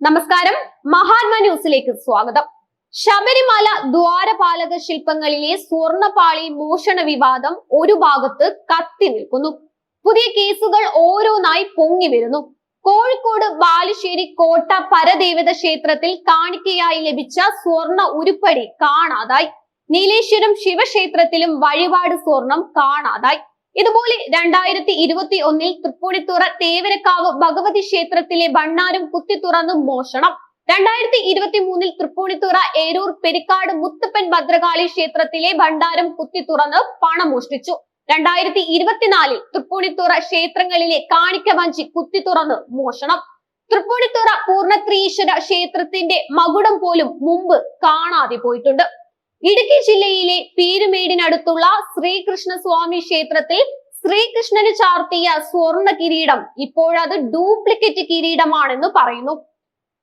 നമസ്കാരം. മഹാത്മ ന്യൂസിലേക്ക് സ്വാഗതം. ശബരിമല ദ്വാരപാലക ശില്പങ്ങളിലെ സ്വർണപാളി മോഷണ വിവാദം ഒരു ഭാഗത്ത് കത്തി നിൽക്കുന്നു. പുതിയ കേസുകൾ ഓരോന്നായി പൊങ്ങി വരുന്നു. കോഴിക്കോട് ബാലുശ്ശേരി കോട്ട പരദേവത ക്ഷേത്രത്തിൽ കാണിക്കയായി ലഭിച്ച സ്വർണ ഉരുപ്പടി കാണാതായി. നീലേശ്വരം ശിവക്ഷേത്രത്തിലും വഴിപാട് സ്വർണം കാണാതായി. ഇതുപോലെ രണ്ടായിരത്തി ഇരുപത്തി ഒന്നിൽ തൃപ്പൂണിത്തുറ തേവരക്കാവ് ഭഗവതി ക്ഷേത്രത്തിലെ ഭണ്ണാരം കുത്തി തുറന്നു മോഷണം. രണ്ടായിരത്തി ഇരുപത്തി മൂന്നിൽ തൃപ്പൂണിത്തുറ ഏരൂർ പെരിക്കാട് മുത്തപ്പൻ ഭദ്രകാളി ക്ഷേത്രത്തിലെ ഭണ്ഡാരം കുത്തി തുറന്ന് പണം മോഷ്ടിച്ചു. രണ്ടായിരത്തി ഇരുപത്തിനാലിൽ തൃപ്പൂണിത്തുറ ക്ഷേത്രങ്ങളിലെ കാണിക്ക വഞ്ചി കുത്തി തുറന്ന് മോഷണം. തൃപ്പൂണിത്തുറ പൂർണത്രീശ്വര ക്ഷേത്രത്തിന്റെ മകുടം പോലും മുമ്പ് കാണാതെ പോയിട്ടുണ്ട്. ഇടുക്കി ജില്ലയിലെ പീരുമേടിനടുത്തുള്ള ശ്രീകൃഷ്ണ സ്വാമി ക്ഷേത്രത്തിൽ ശ്രീകൃഷ്ണന് ചാർത്തിയ സ്വർണ കിരീടം. ഇപ്പോഴത് ഡ്യൂപ്ലിക്കേറ്റ് കിരീടമാണെന്ന് പറയുന്നു.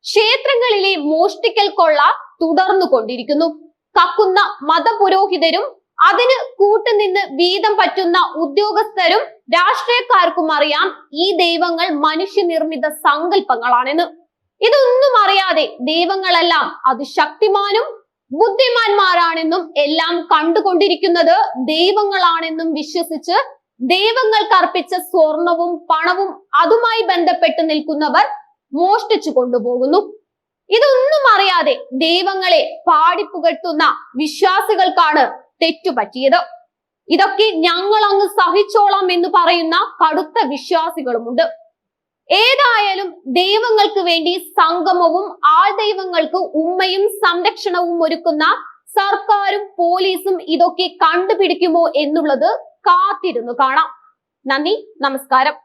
ക്ഷേത്രങ്ങളിലെ മോഷ്ടിക്കൽ കൊള്ള തുടർന്നു കൊണ്ടിരിക്കുന്നു. കക്കുന്ന മതപുരോഹിതരും അതിന് കൂട്ടുനിന്ന് വീതം പറ്റുന്ന ഉദ്യോഗസ്ഥരും രാഷ്ട്രീയക്കാർക്കും അറിയാം ഈ ദൈവങ്ങൾ മനുഷ്യനിർമ്മിത സങ്കല്പങ്ങളാണെന്ന്. ഇതൊന്നും അറിയാതെ ദൈവങ്ങളെല്ലാം അതിശക്തിമാനും ബുദ്ധിമാന്മാരാണെന്നും എല്ലാം കണ്ടുകൊണ്ടിരിക്കുന്നത് ദൈവങ്ങളാണെന്നും വിശ്വസിച്ച് ദൈവങ്ങൾക്ക് അർപ്പിച്ച സ്വർണവും പണവും അതുമായി ബന്ധപ്പെട്ട് നിൽക്കുന്നവർ മോഷ്ടിച്ചു കൊണ്ടുപോകുന്നു. ഇതൊന്നും അറിയാതെ ദൈവങ്ങളെ പാടിപ്പുകഴ്ത്തുന്ന വിശ്വാസികൾക്കാണ് തെറ്റുപറ്റിയത്. ഇതൊക്കെ ഞങ്ങൾ അങ്ങ് സഹിച്ചോളാം എന്ന് പറയുന്ന കടുത്ത വിശ്വാസികളുമുണ്ട്. ഏതായാലും ദൈവങ്ങൾക്ക് വേണ്ടി സംഗമവും ആൾ ദൈവങ്ങൾക്ക് ഉമ്മയും സംരക്ഷണവും ഒരുക്കുന്ന സർക്കാരും പോലീസും ഇതൊക്കെ കണ്ടുപിടിക്കുമോ എന്നുള്ളത് കാത്തിരുന്നു. കാണാം. നന്ദി നമസ്കാരം.